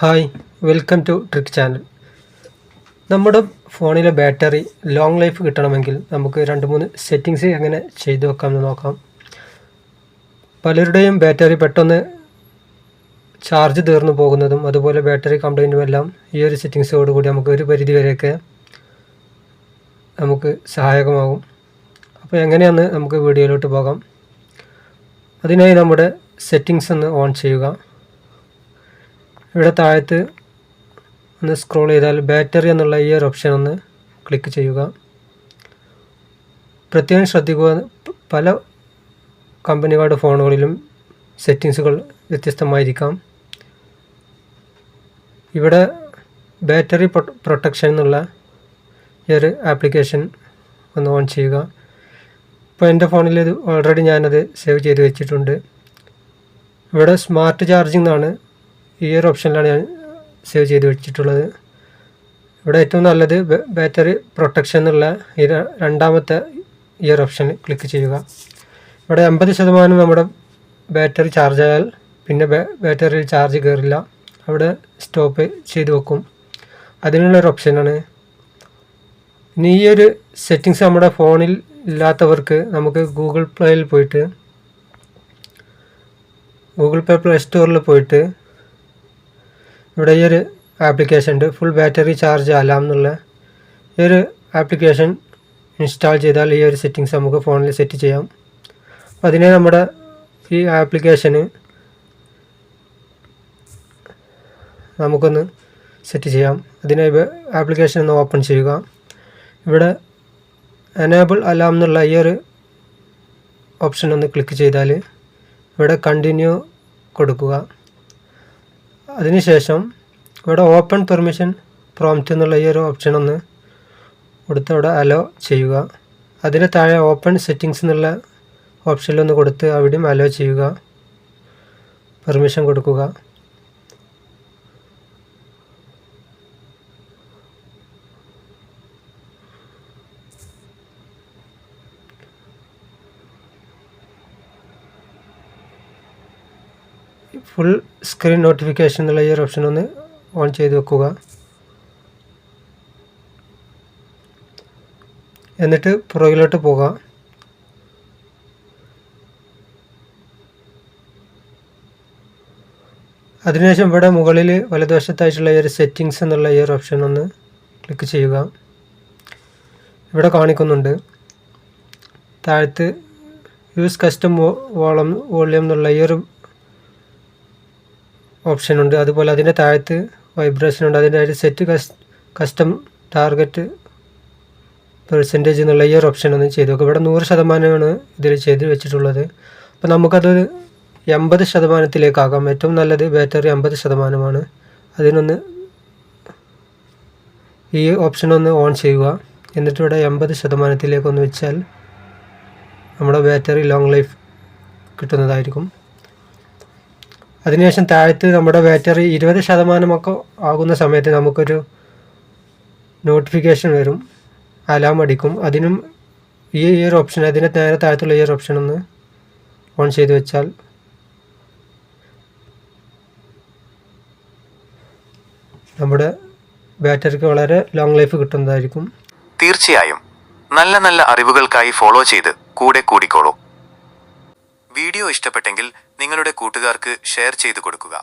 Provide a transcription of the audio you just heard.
Hi welcome to trick channel. നമ്മുടെ ഫോണിലെ battery long life കിട്ടണമെങ്കിൽ നമുക്ക് രണ്ട് മൂന്ന് സെറ്റിങ്സ് എങ്ങനെ ചെയ്തു വെക്കാമെന്ന് നോക്കാം. പലരുടെയും ബാറ്ററി പെട്ടെന്ന് ചാർജ് തീർന്നു പോകുന്നതും അതുപോലെ ബാറ്ററി കംപ്ലൈന്റും എല്ലാം ഈ ഒരു സെറ്റിങ്സോടുകൂടി നമുക്ക് ഒരു പരിധി വരെയൊക്കെ നമുക്ക് സഹായകമാകും. അപ്പോൾ എങ്ങനെയാണെന്ന് നമുക്ക് വീഡിയോയിലോട്ട് പോകാം. അതിനായി നമ്മുടെ സെറ്റിങ്സ് ഒന്ന് ഓൺ ചെയ്യുക. ഇവിടെ താഴത്ത് ഒന്ന് സ്ക്രോൾ ചെയ്താൽ ബാറ്ററി എന്നുള്ള ഈ ഒരു ഓപ്ഷൻ ഒന്ന് ക്ലിക്ക് ചെയ്യുക. പ്രത്യേകം ശ്രദ്ധിക്കുക പല കമ്പനികളുടെ ഫോണുകളിലും സെറ്റിങ്സുകൾ വ്യത്യസ്തമായിരിക്കാം. ഇവിടെ ബാറ്ററി പ്രൊട്ടക്ഷൻ എന്നുള്ള ഈ ഒരു ആപ്ലിക്കേഷൻ ഒന്ന് ഓൺ ചെയ്യുക. ഇപ്പോൾ എന്റെ ഫോണിൽ ഇത് ഓൾറെഡി ഞാനത് സേവ് ചെയ്ത് വെച്ചിട്ടുണ്ട്. ഇവിടെ സ്മാർട്ട് ചാർജിംഗ് എന്നാണ് ഈ ഒരു ഓപ്ഷനിലാണ് ഞാൻ സേവ് ചെയ്ത് വെച്ചിട്ടുള്ളത്. ഇവിടെ ഏറ്റവും നല്ലത് ബാറ്ററി പ്രൊട്ടക്ഷൻ എന്നുള്ള ഈ രണ്ടാമത്തെ ഈ ഒരു ഓപ്ഷൻ ക്ലിക്ക് ചെയ്യുക. ഇവിടെ എൺപത് ശതമാനം നമ്മുടെ ബാറ്ററി ചാർജ് ആയാൽ പിന്നെ ബാറ്ററിയിൽ ചാർജ് കയറില്ല അവിടെ സ്റ്റോപ്പ് ചെയ്ത് വെക്കും. അതിനുള്ള ഒരു ഓപ്ഷനാണ് ഇനി ഈ ഒരു സെറ്റിങ്സ് നമ്മുടെ ഫോണിൽ ഇല്ലാത്തവർക്ക് നമുക്ക് ഗൂഗിൾ പ്ലേയിൽ പോയിട്ട് ഗൂഗിൾ പേ പ്ലേ സ്റ്റോറിൽ പോയിട്ട് ഇവിടെ ഈ ഒരു ആപ്ലിക്കേഷൻ ഉണ്ട്. ഫുൾ ബാറ്ററി ചാർജ് അലാം എന്നുള്ള ഈ ഒരു ആപ്ലിക്കേഷൻ ഇൻസ്റ്റാൾ ചെയ്താൽ ഈ ഒരു സെറ്റിങ്സ് നമുക്ക് ഫോണിൽ സെറ്റ് ചെയ്യാം. അപ്പോൾ അതിനെ നമ്മുടെ ഈ ആപ്ലിക്കേഷന് നമുക്കൊന്ന് സെറ്റ് ചെയ്യാം. അതിനെ ആപ്ലിക്കേഷൻ ഒന്ന് ഓപ്പൺ ചെയ്യുക. ഇവിടെ എനേബിൾ അലാം എന്നുള്ള ഈ ഒരു ഓപ്ഷൻ ഒന്ന് ക്ലിക്ക് ചെയ്താൽ ഇവിടെ കണ്ടിന്യൂ കൊടുക്കുക. അതിനുശേഷം ഇവിടെ ഓപ്പൺ പെർമിഷൻ പ്രോംപ്റ്റ് എന്നുള്ള ഈ ഒരു ഓപ്ഷൻ ഒന്ന് കൊടുത്ത് അവിടെ അലോ ചെയ്യുക. അതിന് താഴെ ഓപ്പൺ സെറ്റിങ്സ് എന്നുള്ള ഓപ്ഷനിലൊന്ന് കൊടുത്ത് അവിടെയും അലോ ചെയ്യുക. പെർമിഷൻ കൊടുക്കുക. ഫുൾ സ്ക്രീൻ നോട്ടിഫിക്കേഷൻ എന്നുള്ള ഈ ഒരു ഓപ്ഷൻ ഒന്ന് ഓൺ ചെയ്ത് വെക്കുക. എന്നിട്ട് പുറകിലോട്ട് പോകുക അതിനുശേഷം ഇവിടെ മുകളിൽ വലതുവശത്തായിട്ടുള്ള ഈ ഒരു സെറ്റിങ്സ് എന്നുള്ള ഈ ഒരു ഓപ്ഷൻ ഒന്ന് ക്ലിക്ക് ചെയ്യുക. ഇവിടെ കാണിക്കുന്നുണ്ട്. താഴത്ത് യൂസ് കസ്റ്റം വോളം വോളിയം എന്നുള്ള ഈ ഒരു ഓപ്ഷൻ ഉണ്ട്. അതുപോലെ അതിന്റെ താഴത്ത് വൈബ്രേഷൻ ഉണ്ട്. അതിന്റെ ഒരു സെറ്റ് കസ്റ്റം ടാർഗറ്റ് പെർസെന്റേജ് എന്നുള്ള ഈ ഒരു ഓപ്ഷൻ ഒന്ന് ചെയ്ത് നോക്കുക ഇവിടെ നൂറ് ശതമാനമാണ് ഇതിൽ ചെയ്ത് വെച്ചിട്ടുള്ളത്. അപ്പോൾ നമുക്കത് എൺപത് ശതമാനത്തിലേക്കാകാം. ഏറ്റവും നല്ലത് ബാറ്ററി അമ്പത് ശതമാനമാണ്. അതിനൊന്ന് ഈ ഓപ്ഷൻ ഒന്ന് ഓൺ ചെയ്യുക. എന്നിട്ട് ഇവിടെ എൺപത് ശതമാനത്തിലേക്കൊന്ന് വെച്ചാൽ നമ്മുടെ ബാറ്ററി ലോങ് ലൈഫ് കിട്ടുന്നതായിരിക്കും. അതിനുശേഷം താഴത്ത് നമ്മുടെ ബാറ്ററി ഇരുപത് ശതമാനമൊക്കെ ആകുന്ന സമയത്ത് നമുക്കൊരു നോട്ടിഫിക്കേഷൻ വരും. അലാം അടിക്കും. അതിനും ഈ ഒരു ഓപ്ഷൻ അതിന്റെ നേരെ താഴത്തുള്ള ഈ ഒരു ഓപ്ഷൻ ഒന്ന് ഓൺ ചെയ്ത് വെച്ചാൽ നമ്മുടെ ബാറ്ററിക്ക് വളരെ ലോങ് ലൈഫ് കിട്ടുന്നതായിരിക്കും. തീർച്ചയായും. നല്ല നല്ല അറിവുകൾക്കായി ഫോളോ ചെയ്ത് കൂടെ കൂടിക്കോളൂ. വീഡിയോ ഇഷ്ടപ്പെട്ടെങ്കിൽ നിങ്ങളുടെ കൂട്ടുകാർക്ക് ഷെയർ ചെയ്തു കൊടുക്കുക.